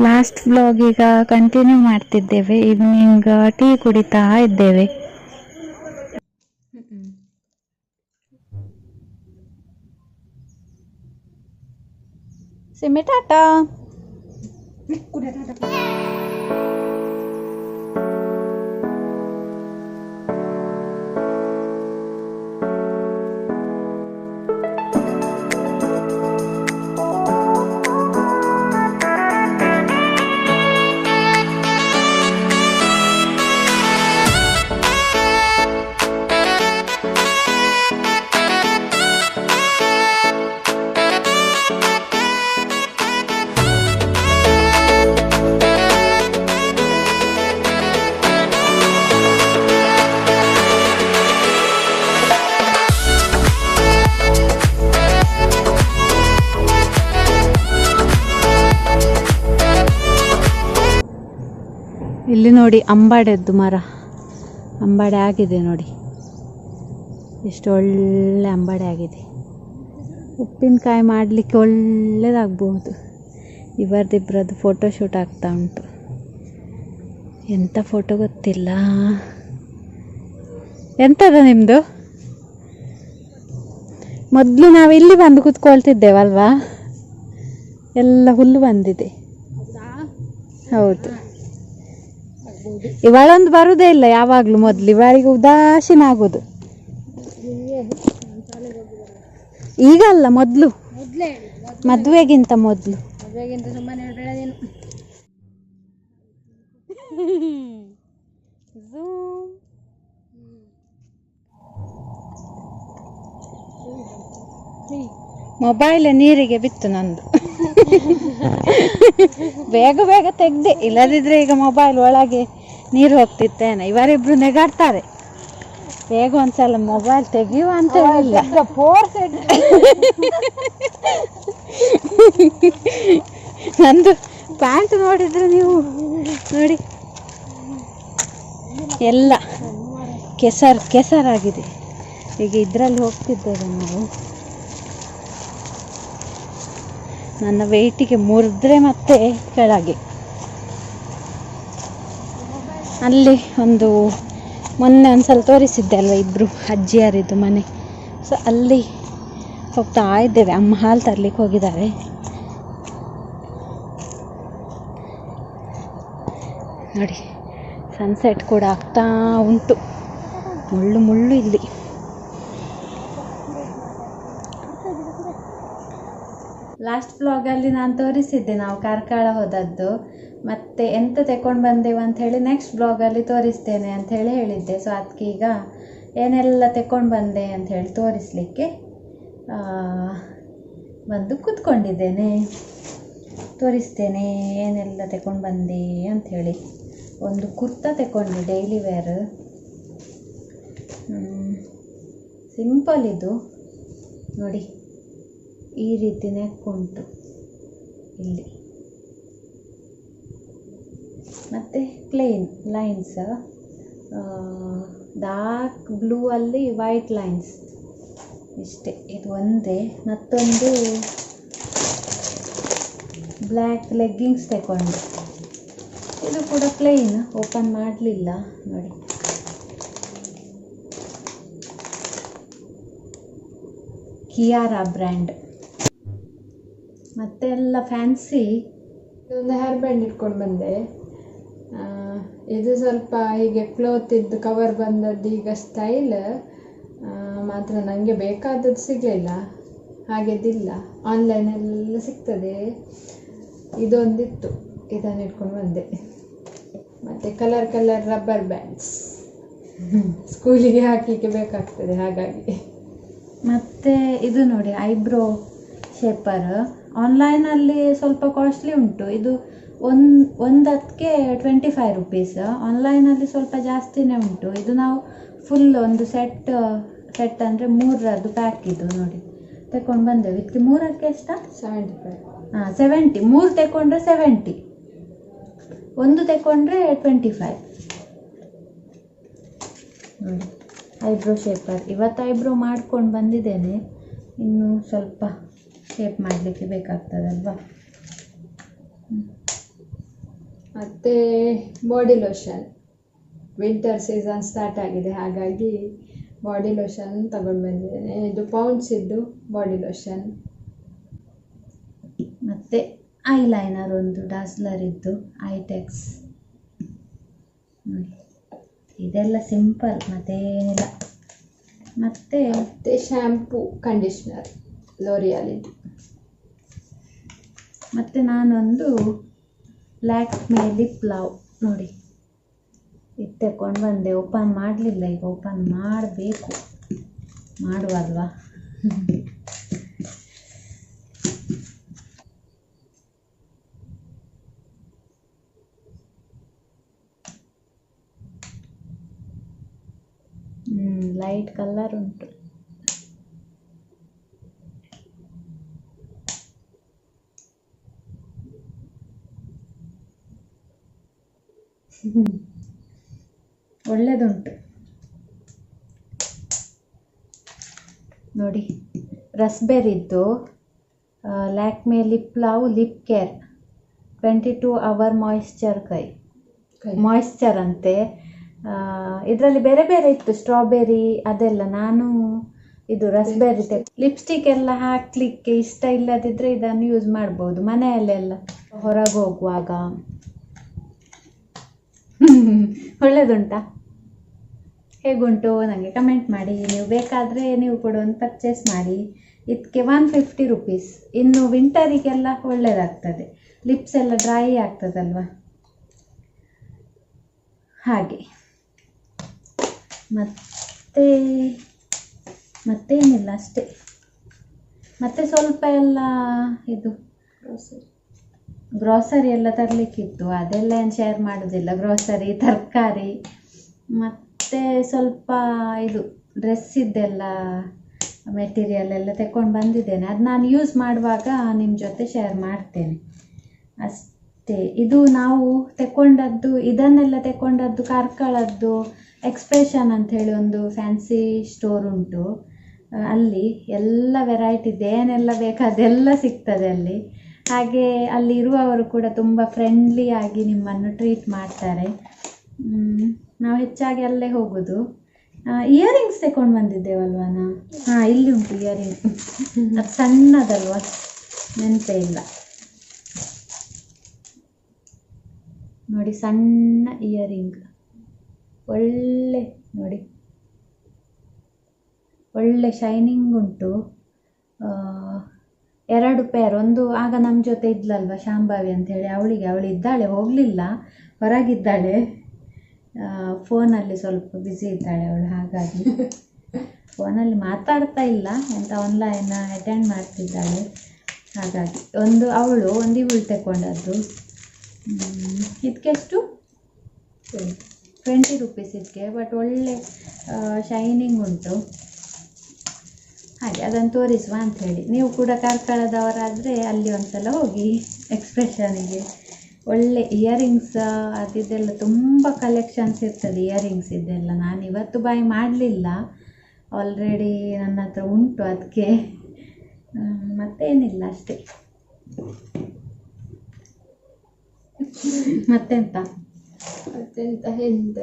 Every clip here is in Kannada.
ಲಾಸ್ಟ್ ವ್ಲಾಗ್ ಈಗ ಕಂಟಿನ್ಯೂ ಮಾಡ್ತಿದ್ದೇವೆ. ಈವ್ನಿಂಗ್ ಟೀ ಕುಡಿತಾ ಇದ್ದೇವೆ. ಸಿಮ್ಮಿ ಟಾಟಾ. ಇಲ್ಲಿ ನೋಡಿ ಅಂಬಾಡೆದ್ದು ಮರ. ಅಂಬಾಡೆ ಆಗಿದೆ ನೋಡಿ. ಎಷ್ಟು ಒಳ್ಳೆ ಅಂಬಾಡೆ ಆಗಿದೆ. ಉಪ್ಪಿನಕಾಯಿ ಮಾಡಲಿಕ್ಕೆ ಒಳ್ಳೆಯದಾಗ್ಬೋದು ಇವರದಿಬ್ಬರದ್ದು ಫೋಟೋಶೂಟ್ ಆಗ್ತಾ ಉಂಟು. ಎಂಥ ಫೋಟೋ ಗೊತ್ತಿಲ್ಲ. ಎಂಥದ ನಿಮ್ಮದು ಮೊದಲು ನಾವು ಇಲ್ಲಿ ಬಂದು ಕೂತ್ಕೊಳ್ತಿದ್ದೇವಲ್ವಾ? ಎಲ್ಲ ಹುಲ್ಲು ಬಂದಿದೆ. ಹೌದು. ಇವಳೊಂದು ಬರುದೇ ಇಲ್ಲ, ಯಾವಾಗ್ಲೂ ಮೊದ್ಲು. ಇವಳಿಗೆ ಉದಾಸೀನ ಆಗೋದು. ಈಗ ಅಲ್ಲ, ಮೊದ್ಲು. ಮದ್ವೆಗಿಂತ ಮೊದ್ಲು. ಮೊಬೈಲ್ ನೀರಿಗೆ ಬಿತ್ತು ನಂದು. ಬೇಗ ಬೇಗ ತೆಗ್ದೆ. ಇಲ್ಲದಿದ್ರೆ ಈಗ ಮೊಬೈಲ್ ಒಳಗೆ ನೀರು ಹೋಗ್ತಿತ್ತೇನೆ? ಇವರಿಬ್ರು ನೆಗಾಡ್ತಾರೆ. ಬೇಗ ಒಂದ್ಸಲ ಮೊಬೈಲ್ ತೆಗೆಯುವ ಅಂತ ಹೇಳಿಲ್ಲ. ನಂದು ಪ್ಯಾಂಟ್ ನೋಡಿದ್ರೆ ನೀವು ನೋಡಿ. ಎಲ್ಲ ಕೆಸರ್ ಕೆಸರಾಗಿದೆ ಈಗ ಇದರಲ್ಲಿ ಹೋಗ್ತಿದ್ದೇವೆ ನಾವು. ನನ್ನ ವೆಯ್ಟಿಗೆ ಮುರಿದ್ರೆ ಮತ್ತೆ ಕೆಳಗೆ. ಅಲ್ಲಿ ಒಂದು ಮೊನ್ನೆ ಒಂದ್ಸಲ ತೋರಿಸಿದ್ದೆ ಅಲ್ವಾ ಇಬ್ಬರು ಅಜ್ಜಿಯರಿದ್ದು ಮನೆ. ಸೊ ಅಲ್ಲಿ ಹೋಗ್ತಾ ಇದ್ದೇವೆ. ಅಮ್ಮ ಹಾಲು ತರಲಿಕ್ಕೆ ಹೋಗಿದ್ದಾರೆ. ನೋಡಿ ಸನ್ಸೆಟ್ ಕೂಡ ಆಗ್ತಾ ಉಂಟು. ಮುಳ್ಳು ಮುಳ್ಳು ಇಲ್ಲಿ. ಲಾಸ್ಟ್ ಬ್ಲಾಗಲ್ಲಿ ನಾನು ತೋರಿಸಿದ್ದೆ. ನಾವು ಕಾರ್ಕಳ ಹೋದದ್ದು. ಮತ್ತೆ ಎಂತ ತಗೊಂಡು ಬಂದೆವು ಅಂತ ಹೇಳಿ ನೆಕ್ಸ್ಟ್ ಬ್ಲಾಗಲ್ಲಿ ತೋರಿಸ್ತೇನೆ ಅಂತ ಹೇಳಿ ಹೇಳಿದ್ದೆ. ಸೊ ಅದಕ್ಕೆ ಈಗ ಏನೆಲ್ಲ ತಗೊಂಡು ಬಂದೆ ಅಂತ ಹೇಳಿ ತೋರಿಸ್ಲಿಕ್ಕೆ ಬಂದು ಕೂತ್ಕೊಂಡಿದ್ದೇನೆ. ತೋರಿಸ್ತೇನೆ ಏನೆಲ್ಲ ತಗೊಂಡು ಬಂದೆ ಅಂತ ಹೇಳಿ. ಒಂದು ಕುರ್ತಾ ತಗೊಂಡೆ ಡೈಲಿ ವೇರ್ ಸಿಂಪಲ್ ಇದು. ನೋಡಿ, ಈ ರೀತಿ ನೆಕ್ ಉಂಟು ಇಲ್ಲಿ. ಮತ್ತು ಪ್ಲೇನ್ ಲೈನ್ಸ್ ಡಾರ್ಕ್ ಬ್ಲೂ ಅಲ್ಲಿ ವೈಟ್ ಲೈನ್ಸ್ ಇಷ್ಟೇ, ಇದು ಒಂದೇ. ಮತ್ತೊಂದು ಬ್ಲ್ಯಾಕ್ ಲೆಗ್ಗಿಂಗ್ಸ್ ತಗೊಂಡೆ. ಇದು ಕೂಡ ಪ್ಲೇನ್ ಓಪನ್ ಮಾಡಲಿಲ್ಲ, ನೋಡಿ. ಕಿಯಾರಾ ಬ್ರ್ಯಾಂಡ್ ಮತ್ತೆ ಎಲ್ಲ ಫ್ಯಾನ್ಸಿ ಒಂದು ಹೇರ್ ಬ್ಯಾಂಡ್ ಇಟ್ಕೊಂಡು ಬಂದೆ. ಇದು ಸ್ವಲ್ಪ ಹೀಗೆ ಕ್ಲೋತ್ ಇದ್ದು ಕವರ್ ಬಂದದ್ದು ಈಗ ಸ್ಟೈಲ್ ಮಾತ್ರ ನನಗೆ ಬೇಕಾದದ್ದು ಸಿಗಲಿಲ್ಲ. ಹಾಗೆದಿಲ್ಲ. ಆನ್ಲೈನೆಲ್ಲ ಸಿಗ್ತದೆ. ಇದೊಂದಿತ್ತು. ಇದನ್ನು ಇಟ್ಕೊಂಡು ಬಂದೆ. ಮತ್ತು ಕಲರ್ ಕಲರ್ ರಬ್ಬರ್ ಬ್ಯಾಂಡ್ಸ್ ಸ್ಕೂಲಿಗೆ ಹಾಕಲಿಕ್ಕೆ ಬೇಕಾಗ್ತದೆ, ಹಾಗಾಗಿ. ಮತ್ತೆ ಇದು ನೋಡಿ ಐಬ್ರೋ ಶೇಪರ್ ಆನ್ಲೈನಲ್ಲಿ ಸ್ವಲ್ಪ ಕಾಸ್ಟ್ಲಿ ಉಂಟು. ಇದು ಒಂದು ಒಂದಕ್ಕೆ ಟ್ವೆಂಟಿ ಫೈವ್ ರುಪೀಸ್ ಆನ್ಲೈನಲ್ಲಿ ಸ್ವಲ್ಪ ಜಾಸ್ತಿನೇ ಉಂಟು. ಇದು ನಾವು ಫುಲ್ ಒಂದು ಸೆಟ್ ಸೆಟ್ ಅಂದರೆ ಮೂರರದ್ದು ಪ್ಯಾಕ್ ಇದು ನೋಡಿ. ತಗೊಂಡು ಬಂದೆವು ಇದಕ್ಕೆ ಮೂರಕ್ಕೆ ಎಷ್ಟ? ಸೆವೆಂಟಿ ಫೈವ್ ಹಾಂ ಸೆವೆಂಟಿ ಮೂರು ತಗೊಂಡ್ರೆ ಸೆವೆಂಟಿ ಒಂದು ತಗೊಂಡ್ರೆ ಟ್ವೆಂಟಿ ಫೈವ್ ನೋಡಿ ಐಬ್ರೋ ಶೇಪರ್ ಇವತ್ತು ಐಬ್ರೋ ಮಾಡ್ಕೊಂಡು ಬಂದಿದ್ದೇನೆ. ಇನ್ನು ಸ್ವಲ್ಪ ಶೇಪ್ ಮಾಡಲಿಕ್ಕೆ ಬೇಕಾಗ್ತದಲ್ವಾ? ಹ್ಮ್. ಮತ್ತು body lotion winter season start ಆಗಿದೆ, ಹಾಗಾಗಿ ಬಾಡಿ ಲೋಷನ್ ತಗೊಂಡು ಬಂದಿದ್ದೇನೆ. ಇದು ಪೌಂಡ್ಸ್ ಇದ್ದು ಬಾಡಿ ಲೋಷನ್ ಮತ್ತು ಐಲೈನರ್ ಒಂದು ಡಾಸ್ಲರ್ ಇದ್ದು ಐಟೆಕ್ಸ್ ನೋಡಿ, ಇದೆಲ್ಲ ಸಿಂಪಲ್ ಮತ್ತೇನಿಲ್ಲ. ಮತ್ತು ಮತ್ತು ಶ್ಯಾಂಪು ಕಂಡೀಷ್ನರ್ ಲೋರಿಯಾಲಿದ್ದು ಮತ್ತು ನಾನೊಂದು ಬ್ಲ್ಯಾಕ್ ಮೇಲಿ ಲಿಪ್ ಲಾವ್ ನೋಡಿ. ಇದು ತಗೊಂಡು ಬಂದೆ. ಓಪನ್ ಮಾಡಲಿಲ್ಲ ಈಗ. ಓಪನ್ ಮಾಡಬೇಕು. ಮಾಡುವಲ್ವಾ? ಲೈಟ್ ಕಲರ್ ಉಂಟು. ಒಳ್ಳೆದುಂಟು. ನೋಡಿ ರಸ್ಬೆರಿದ್ದು Lakme lip love lip care twenty two hour moisture ಕೈ. ಮಾಯಿಶ್ಚರ್ ಅಂತೆ. ಇದರಲ್ಲಿ ಬೇರೆ ಬೇರೆ ಇತ್ತು ಸ್ಟ್ರಾಬೆರಿ ಅದೆಲ್ಲ ನಾನು ಇದು ರಸ್ಬೆರಿ ಲಿಪ್ಸ್ಟಿಕ್ ಎಲ್ಲ ಹಾಕ್ಲಿಕ್ಕೆ ಇಷ್ಟ ಇಲ್ಲದಿದ್ರೆ ಇದನ್ನು ಯೂಸ್ ಮಾಡ್ಬೋದು ಮನೆಯಲ್ಲೆಲ್ಲ. ಹೊರಗೆ ಹೋಗುವಾಗ. ಒಳ್ಳೆದುಂಟಾ? ಹೇಗುಂಟು? ನನಗೆ ಕಮೆಂಟ್ ಮಾಡಿ. ನೀವು ಬೇಕಾದರೆ ನೀವು ಕೂಡ ಒಂದು ಪರ್ಚೇಸ್ ಮಾಡಿ. ಇದಕ್ಕೆ ಒನ್ ಫಿಫ್ಟಿ ರುಪೀಸ್ ಇನ್ನು ವಿಂಟರಿಗೆಲ್ಲ ಒಳ್ಳೆಯದಾಗ್ತದೆ ಲಿಪ್ಸ್ ಎಲ್ಲ ಡ್ರೈ ಆಗ್ತದಲ್ವ? ಹಾಗೆ. ಮತ್ತೆ, ಮತ್ತೇನಿಲ್ಲ ಅಷ್ಟೇ. ಮತ್ತೆ ಸ್ವಲ್ಪ ಎಲ್ಲ ಇದು. ಗ್ರಾಸರಿ ಎಲ್ಲ ತರಲಿಕ್ಕಿತ್ತು. ಅದೆಲ್ಲ ಏನು ಶೇರ್ ಮಾಡೋದಿಲ್ಲ. ಗ್ರಾಸರಿ ತರಕಾರಿ, ಮತ್ತು ಸ್ವಲ್ಪ ಇದು ಡ್ರೆಸ್ಸಿದ್ದೆಲ್ಲ ಮೆಟೀರಿಯಲ್ ಎಲ್ಲ ತಗೊಂಡು ಬಂದಿದ್ದೇನೆ. ಅದು ನಾನು ಯೂಸ್ ಮಾಡುವಾಗ ನಿಮ್ಮ ಜೊತೆ ಶೇರ್ ಮಾಡ್ತೇನೆ. ಅಷ್ಟೇ. ಇದು ನಾವು ತಗೊಂಡದ್ದು ಇದನ್ನೆಲ್ಲ ತಗೊಂಡದ್ದು ಕಾರ್ಕಳದ್ದು ಎಕ್ಸ್ಪ್ರೆಷನ್ ಅಂಥೇಳಿ ಒಂದು ಫ್ಯಾನ್ಸಿ ಸ್ಟೋರ್ ಉಂಟು. ಅಲ್ಲಿ ಎಲ್ಲ ವೆರೈಟಿದ್ದು ಏನೆಲ್ಲ ಬೇಕು ಅದೆಲ್ಲ ಸಿಗ್ತದೆ ಅಲ್ಲಿ. ಹಾಗೆ ಅಲ್ಲಿರುವವರು ಕೂಡ ತುಂಬ ಫ್ರೆಂಡ್ಲಿ ಆಗಿ ನಿಮ್ಮನ್ನು ಟ್ರೀಟ್ ಮಾಡ್ತಾರೆ. ನಾವು ಹೆಚ್ಚಾಗಿ ಅಲ್ಲೇ ಹೋಗೋದು. ಇಯರಿಂಗ್ಸ್ ತಗೊಂಡು ಬಂದಿದ್ದೇವಲ್ವಾ ನಾ? ಹಾಂ, ಇಲ್ಲಿ ಉಂಟು ಇಯರಿಂಗ್ ಅದು ಸಣ್ಣದಲ್ವಾ? ನೆನಪೇ ಇಲ್ಲ. ನೋಡಿ, ಸಣ್ಣ ಇಯರಿಂಗ್ ಒಳ್ಳೆ, ನೋಡಿ. ಒಳ್ಳೆ ಶೈನಿಂಗ್ ಉಂಟು. ಎರಡು ಪೇರ್ ಒಂದು ಆಗ ನಮ್ಮ ಜೊತೆ ಇದ್ಲಲ್ವ ಶಾಂಭವಿ ಅಂತೇಳಿ, ಅವಳಿಗೆ, ಅವಳು ಇದ್ದಾಳೆ, ಹೋಗಲಿಲ್ಲ, ಹೊರಗಿದ್ದಾಳೆ. ಫೋನಲ್ಲಿ ಸ್ವಲ್ಪ ಬ್ಯುಸಿ ಇದ್ದಾಳೆ ಅವಳು, ಹಾಗಾಗಿ. ಫೋನಲ್ಲಿ ಮಾತಾಡ್ತಾ ಇಲ್ಲ, ಎಂತ ಆನ್ಲೈನ್ ಅಟೆಂಡ್ ಮಾಡ್ತಿದ್ದಾಳೆ, ಹಾಗಾಗಿ. ಒಂದು ಅವಳು, ಒಂದು ಇವಳು ತಗೊಂಡದ್ದು ಇದಕ್ಕೆಷ್ಟು ಟ್ವೆಂಟಿ ರುಪೀಸ್ ಇದಕ್ಕೆ ಬಟ್ ಒಳ್ಳೆ ಶೈನಿಂಗ್ ಉಂಟು. ಹಾಗೆ, ಅದನ್ನು ತೋರಿಸುವ ಅಂಥೇಳಿ. ನೀವು ಕೂಡ ಕಾರ್ಕಳದವರಾದರೆ ಅಲ್ಲಿ ಒಂದ್ಸಲ ಹೋಗಿ ಎಕ್ಸ್ಪ್ರೆಷನಿಗೆ ಒಳ್ಳೆ ಇಯರಿಂಗ್ಸ್ ಅದಿದೆಲ್ಲ ತುಂಬ ಕಲೆಕ್ಷನ್ಸ್ ಇರ್ತದೆ ಇಯರಿಂಗ್ಸ್ ಇದೆಲ್ಲ. ನಾನು ಇವತ್ತು ಬಾಯ್ ಮಾಡಲಿಲ್ಲ. ಆಲ್ರೆಡಿ ನನ್ನ ಹತ್ರ ಉಂಟು ಅದಕ್ಕೆ ಮತ್ತೇನಿಲ್ಲ ಅಷ್ಟೇ. ಮತ್ತೆಂತ? ಮತ್ತೆಂತ ಎಂತ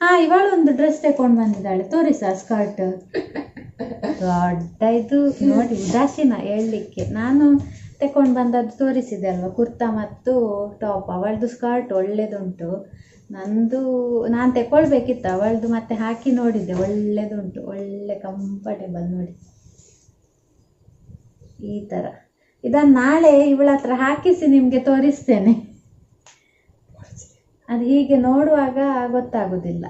ಹಾ, ಇವಳು ಒಂದು ಡ್ರೆಸ್ ತಗೊಂಡು ಬಂದಿದ್ದಾಳೆ. ತೋರಿಸ ಸ್ಕರ್ಟ್ ದೊಡ್ಡ ಇದು ನೋಡಿ, ಉದಾಸೀನ ಹೇಳಲಿಕ್ಕೆ. ನಾನು ತಗೊಂಡು ಬಂದದ್ದು ತೋರಿಸಿದೆ ಅಲ್ವಾ ಕುರ್ತಾ ಮತ್ತು ಟಾಪ್. ಅವಳದು ಸ್ಕರ್ಟ್ ಒಳ್ಳೇದುಂಟು. ನಂದು, ನಾನು ತಗೊಳ್ಬೇಕಿತ್ತು ಅವಳದು ಮತ್ತೆ ಹಾಕಿ ನೋಡಿದ್ದೆ. ಒಳ್ಳೇದುಂಟು. ಒಳ್ಳೆ ಕಂಫರ್ಟೇಬಲ್ ನೋಡಿ. ಈ ಥರ ಇದನ್ನು ನಾಳೆ ಇವಳ ಹತ್ರ ಹಾಕಿಸಿ ನಿಮಗೆ ತೋರಿಸ್ತೇನೆ. ಅದು ಹೀಗೆ ನೋಡುವಾಗ ಗೊತ್ತಾಗೋದಿಲ್ಲ.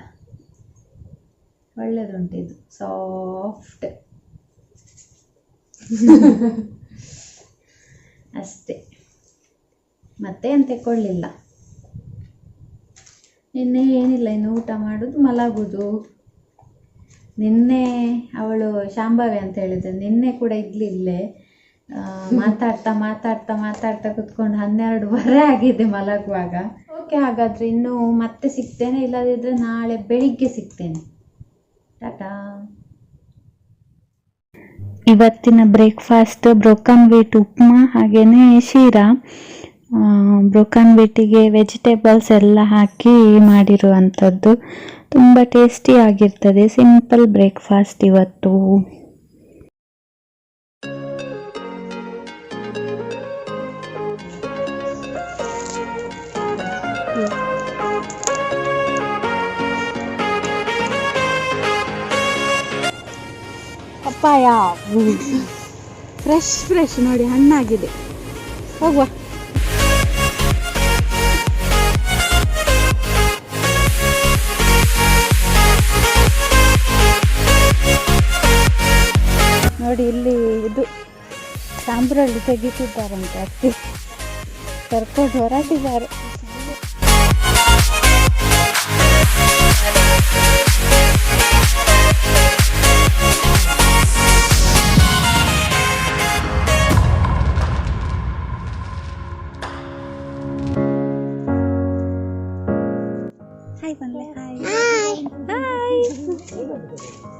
ಒಳ್ಳೆದುಂಟು ಇದು. ಸಾಫ್ಟ್ ಅಷ್ಟೇ. ಮತ್ತೆ ಏನು ತೆಕ್ಕೊಳ್ಳಿಲ್ಲ ನಿನ್ನೆ ಏನಿಲ್ಲ, ಇನ್ನು ಊಟ ಮಾಡೋದು, ಮಲಗೋದು. ನಿನ್ನೆ ಅವಳು ಶಾಂಭವಿ ಅಂತ ಹೇಳಿದ್ರು. ನಿನ್ನೆ ಕೂಡ ಇಲ್ಲೇ ಮಾತಾಡ್ತಾ ಮಾತಾಡ್ತಾ ಮಾತಾಡ್ತಾ ಕುತ್ಕೊಂಡು ಹನ್ನೆರಡುವರೆ ಆಗಿದೆ ಮಲಗುವಾಗ. ಓಕೆ, ಹಾಗಾದ್ರೆ ಇನ್ನು ಮತ್ತೆ ಸಿಗ್ತೇನೆ ಇಲ್ಲದಿದ್ದರೆ ನಾಳೆ ಬೆಳಿಗ್ಗೆ ಸಿಗ್ತೇನೆ. ಟಾಟಾ. ಇವತ್ತಿನ ಬ್ರೇಕ್ಫಾಸ್ಟ್ ಬ್ರೋಕನ್ ವೀಟ್ ಉಪ್ಮಾ ಹಾಗೆಯೇ ಶೀರಾ. ಬ್ರೋಕನ್ ವೀಟಿಗೆ ವೆಜಿಟೇಬಲ್ಸ್ ಎಲ್ಲ ಹಾಕಿ ಮಾಡಿರುವಂಥದ್ದು. ತುಂಬ ಟೇಸ್ಟಿಯಾಗಿರ್ತದೆ ಸಿಂಪಲ್ ಬ್ರೇಕ್ಫಾಸ್ಟ್ ಇವತ್ತು. ಪಪ್ಪಾಯ. ಫ್ರೆಶ್ ಫ್ರೆಶ್ ನೋಡಿ ಹಣ್ಣಾಗಿದೆ. ಹೋಗುವ. ನೋಡಿ ಇಲ್ಲಿ ಇದು ಸಾಂಬ್ರಲ್ಲಿ ತೆಗಿತಿದ್ದಾರಂತೆ ಅತ್ತಿ. ಕರ್ಕೊಂಡು ಹೊರಟಿದ್ದಾರೆ. Hi, Pandey. Hi. Hi. Hi.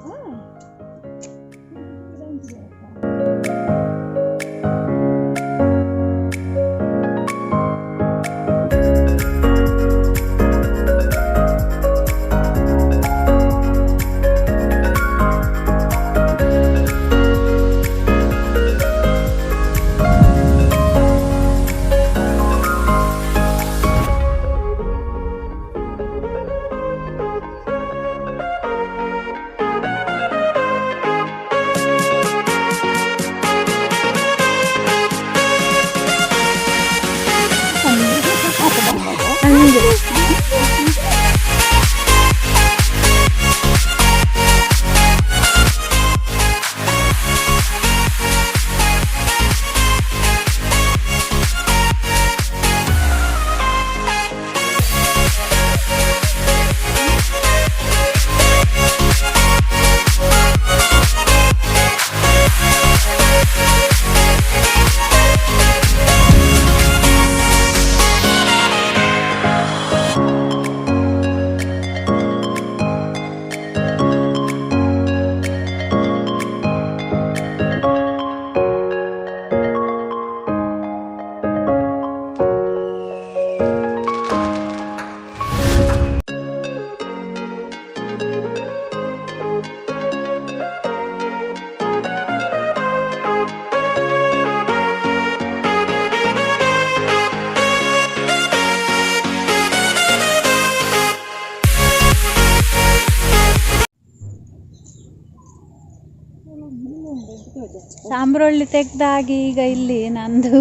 ತೆಗ್ದಾಗಿ ಈಗ ಇಲ್ಲಿ ನಂದು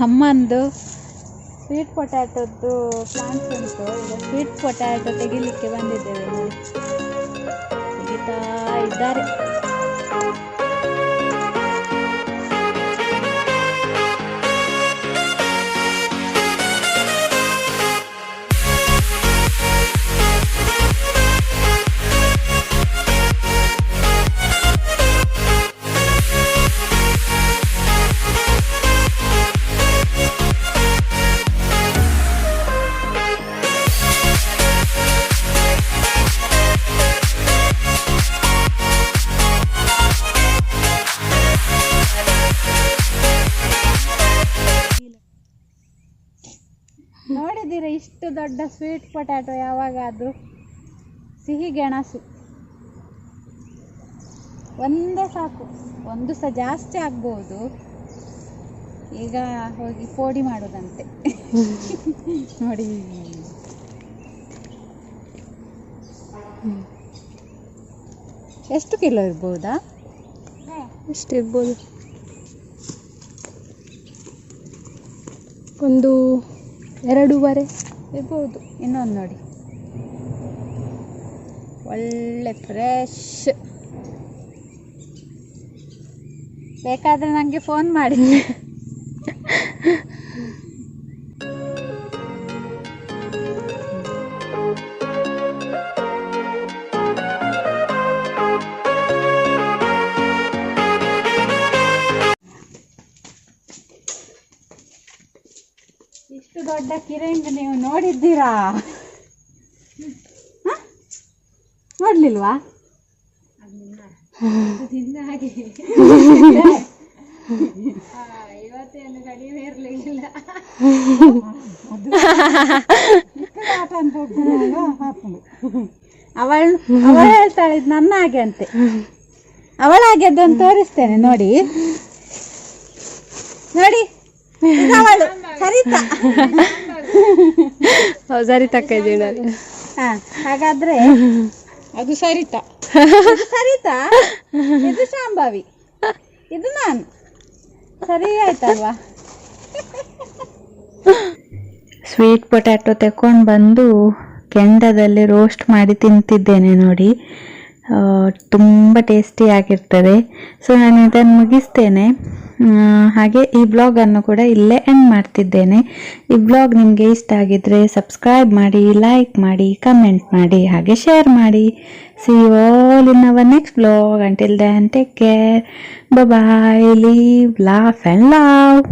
ಅಮ್ಮಂದು ಸ್ವೀಟ್ ಪೊಟ್ಯಾಟೋದ್ದು ಪ್ಲಾಂಟ್ಸ್ ಉಂಟು. ಸ್ವೀಟ್ ಪೊಟ್ಯಾಟೊ ತೆಗಿಲಿಕ್ಕೆ ಬಂದಿದ್ದೇವೆ. ತೆಗಿತಾ ಇದ್ದಾರೆ. ಇಷ್ಟು ದೊಡ್ಡ ಸ್ವೀಟ್ ಪೊಟ್ಯಾಟೊ ಯಾವಾಗಾದ್ರೂ ಸಿಹಿ ಗೆಣಸು. ಒಂದೇ ಸಾಕು. ಒಂದು ಸಹ ಜಾಸ್ತಿ ಆಗ್ಬೋದು. ಈಗ ಹೋಗಿ ಪೋಡಿ ಮಾಡೋದಂತೆ. ನೋಡಿ. ಎಷ್ಟು ಕಿಲೋ ಇರ್ಬೋದಾ? ಎಷ್ಟಿರ್ಬೋದು ಒಂದು ಎರಡೂವರೆ. ಇರ್ಬೋದು. ಇನ್ನೊಂದು ನೋಡಿ. ಒಳ್ಳೆ ಫ್ರೆಶ್ ಬೇಕಾದರೆ ನನಗೆ ಫೋನ್ ಮಾಡಿ. ಕಿರಂಗ್ ನೀವು ನೋಡಿದ್ದೀರಾ? ನೋಡ್ಲಿಲ್ವಾ? ಅವಳು ಅವಳು ಹೇಳ್ತಾಳೆ ಇದು ನನ್ನ ಹಾಗೆ ಅಂತೆ. ಅವಳ ಹಾಗೆ ಅದನ್ನು ತೋರಿಸ್ತೇನೆ, ನೋಡಿ. ನೋಡಿ. ಅವಳು ಸರಿತಾ? ಸರಿ ತಕ್ಕ ಇದ್ದೀವಿ ಹಾಗಾದ್ರೆ ಅದು ಸರಿತಾ. ಇದು ಸರಿತಾ? ಇದು ಶಾಂಭವಿ. ಇದು ನಾನು. ಸರಿ ಆಯ್ತಲ್ವಾ? ಸ್ವೀಟ್ ಪೊಟ್ಯಾಟೊ ತಕೊಂಡು ಬಂದು ಕೆಂಡದಲ್ಲಿ ರೋಸ್ಟ್ ಮಾಡಿ ತಿಂತಿದ್ದೇನೆ ನೋಡಿ. ತುಂಬ ಟೇಸ್ಟಿಯಾಗಿರ್ತದೆ ಸೊ ನಾನು ಇದನ್ನು ಮುಗಿಸ್ತೇನೆ. ಹಾಗೆ ಈ ಬ್ಲಾಗನ್ನು ಕೂಡ ಇಲ್ಲೇ ಎಂಡ್ ಮಾಡ್ತಿದ್ದೇನೆ. ಈ ಬ್ಲಾಗ್ ನಿಮಗೆ ಇಷ್ಟ ಆಗಿದ್ರೆ ಸಬ್ಸ್ಕ್ರೈಬ್ ಮಾಡಿ ಲೈಕ್ ಮಾಡಿ ಕಮೆಂಟ್ ಮಾಡಿ, ಹಾಗೆ ಶೇರ್ ಮಾಡಿ. See all in our next vlog until then take care bye live laugh and love